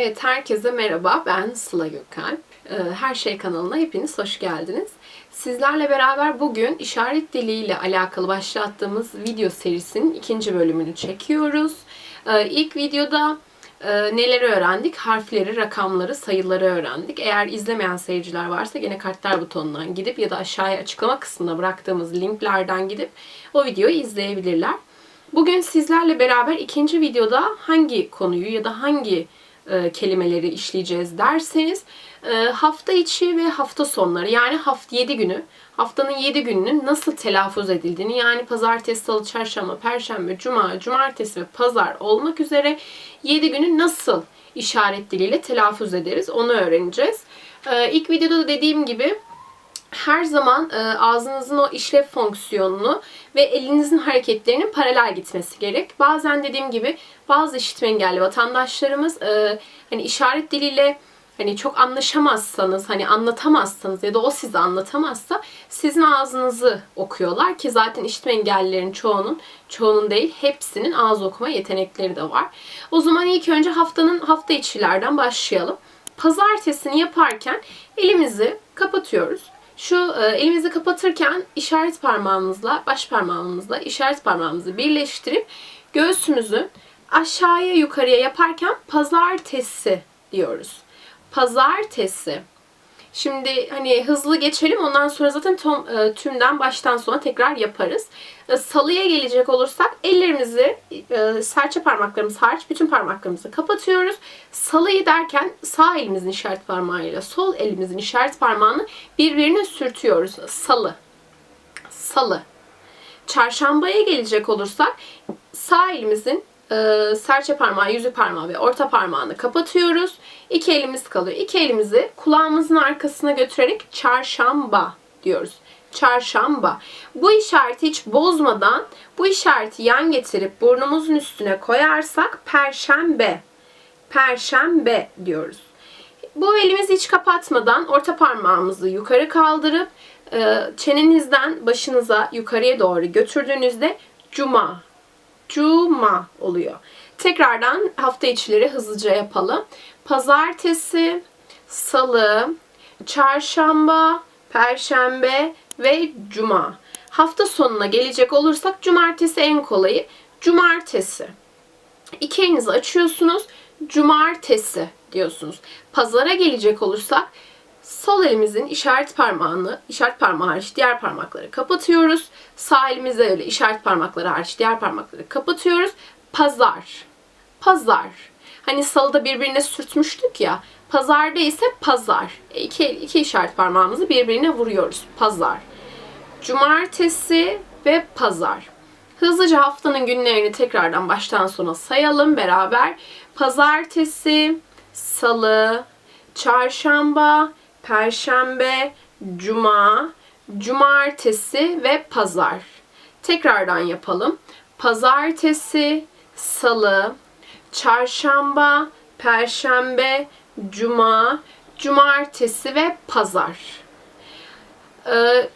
Evet, herkese merhaba. Ben Sıla Gökalp. Ee, Her Şey kanalına hepiniz hoş geldiniz. Sizlerle beraber bugün işaret diliyle alakalı başlattığımız video serisinin ikinci bölümünü çekiyoruz. Ee, İlk videoda e, neleri öğrendik? Harfleri, rakamları, sayıları öğrendik. Eğer izlemeyen seyirciler varsa gene kartlar butonundan gidip ya da aşağıya açıklama kısmına bıraktığımız linklerden gidip o videoyu izleyebilirler. Bugün sizlerle beraber ikinci videoda hangi konuyu ya da hangi e, kelimeleri işleyeceğiz derseniz e, hafta içi ve hafta sonları yani hafta 7 günü haftanın 7 gününün nasıl telaffuz edildiğini yani pazartesi, salı, çarşamba, perşembe, cuma, cumartesi ve pazar olmak üzere 7 günü nasıl işaret diliyle telaffuz ederiz onu öğreneceğiz. E, ilk videoda da dediğim gibi her zaman e, ağzınızın o işlev fonksiyonunu ve elinizin hareketlerinin paralel gitmesi gerek. Bazen dediğim gibi bazı işitme engelli vatandaşlarımız e, hani işaret diliyle hani çok anlaşamazsanız, hani anlatamazsanız ya da o size anlatamazsa sizin ağzınızı okuyorlar ki zaten işitme engellilerin çoğunun, çoğunun değil hepsinin ağız okuma yetenekleri de var. O zaman ilk önce haftanın hafta içilerden başlayalım. Pazartesini yaparken elimizi kapatıyoruz. Şu e, elimizi kapatırken işaret parmağımızla, baş parmağımızla işaret parmağımızı birleştirip göğsümüzü aşağıya yukarıya yaparken pazartesi diyoruz. Pazartesi. Şimdi hani hızlı geçelim ondan sonra zaten tom, e, tümden baştan sona tekrar yaparız. E, salıya gelecek olursak ellerimizi e, serçe parmaklarımız hariç bütün parmaklarımızı kapatıyoruz. Salıyı derken sağ elimizin işaret parmağıyla sol elimizin işaret parmağını birbirine sürtüyoruz. Salı. Salı. Çarşambaya gelecek olursak sağ elimizin e, serçe parmağı, yüzük parmağı ve orta parmağını kapatıyoruz. İki elimiz kalıyor. İki elimizi kulağımızın arkasına götürerek çarşamba diyoruz. Çarşamba. Bu işareti hiç bozmadan bu işareti yan getirip burnumuzun üstüne koyarsak perşembe. Perşembe diyoruz. Bu elimizi hiç kapatmadan orta parmağımızı yukarı kaldırıp e, çenenizden başınıza yukarıya doğru götürdüğünüzde cuma Cuma oluyor. Tekrardan hafta içleri hızlıca yapalım. Pazartesi, salı, çarşamba, perşembe ve cuma. Hafta sonuna gelecek olursak cumartesi en kolayı. Cumartesi. İki elinizi açıyorsunuz. Cumartesi diyorsunuz. Pazara gelecek olursak sol elimizin işaret parmağını, işaret parmağı hariç diğer parmakları kapatıyoruz. Sağ elimizde öyle işaret parmakları hariç diğer parmakları kapatıyoruz. Pazar. Pazar. Hani salıda birbirine sürtmüştük ya. Pazarda ise pazar. E, iki, iki işaret parmağımızı birbirine vuruyoruz. Pazar. Cumartesi ve pazar. Hızlıca haftanın günlerini tekrardan baştan sona sayalım beraber. Pazartesi, salı, çarşamba, perşembe, cuma, cumartesi ve pazar. Tekrardan yapalım. Pazartesi, salı, çarşamba, perşembe, cuma, cumartesi ve pazar. Ee,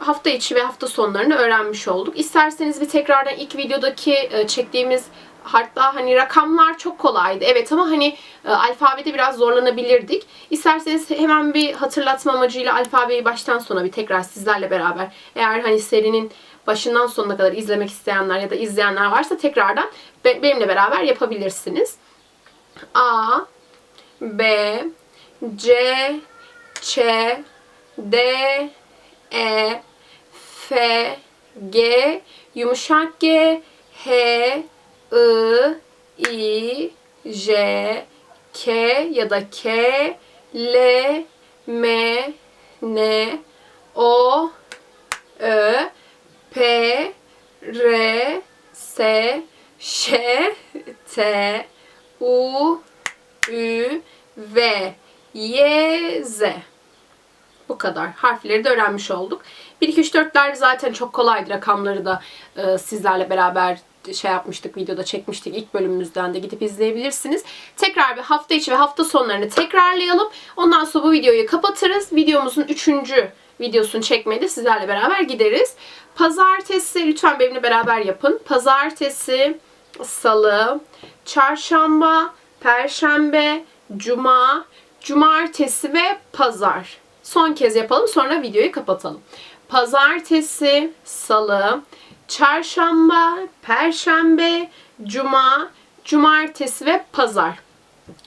hafta içi ve hafta sonlarını öğrenmiş olduk. İsterseniz bir tekrardan ilk videodaki e, çektiğimiz hatta hani rakamlar çok kolaydı. Evet ama hani e, alfabede biraz zorlanabilirdik. İsterseniz hemen bir hatırlatma amacıyla alfabeyi baştan sona bir tekrar sizlerle beraber eğer hani serinin başından sonuna kadar izlemek isteyenler ya da izleyenler varsa tekrardan benimle beraber yapabilirsiniz. A B C Ç D E F G yumuşak G H I, I, J, K ya da K, L, M, N, O, Ö, P, R, S, Ş, T, U, Ü, V, Y, Z. Bu kadar. Harfleri de öğrenmiş olduk. 1, 2, 3, 4'ler zaten çok kolaydı. Rakamları da e, sizlerle beraber şey yapmıştık, videoda çekmiştik ilk bölümümüzden de gidip izleyebilirsiniz. Tekrar bir hafta içi ve hafta sonlarını tekrarlayalım. Ondan sonra bu videoyu kapatırız. Videomuzun üçüncü videosunu çekmeye de sizlerle beraber gideriz. Pazartesi, lütfen benimle beraber yapın. Pazartesi, salı, çarşamba, perşembe, cuma, cumartesi ve pazar. Son kez yapalım sonra videoyu kapatalım. Pazartesi, salı, çarşamba, perşembe, cuma, cumartesi ve pazar.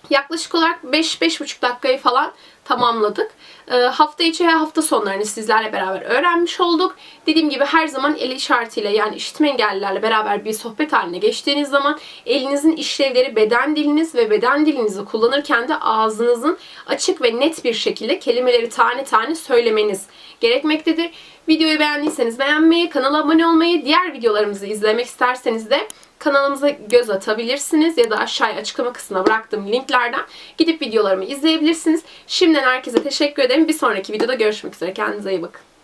Yaklaşık olarak 5-5,5 dakikayı falan tamamladık. Ee, hafta içi ve hafta sonlarını sizlerle beraber öğrenmiş olduk. Dediğim gibi her zaman el işaretiyle yani işitme engellilerle beraber bir sohbet haline geçtiğiniz zaman elinizin işlevleri beden diliniz ve beden dilinizi kullanırken de ağzınızın açık ve net bir şekilde kelimeleri tane tane söylemeniz gerekmektedir. Videoyu beğendiyseniz beğenmeyi, kanala abone olmayı, diğer videolarımızı izlemek isterseniz de kanalımıza göz atabilirsiniz ya da aşağıya açıklama kısmına bıraktığım linklerden gidip videolarımı izleyebilirsiniz. Şimdiden herkese teşekkür ederim. Bir sonraki videoda görüşmek üzere. Kendinize iyi bakın.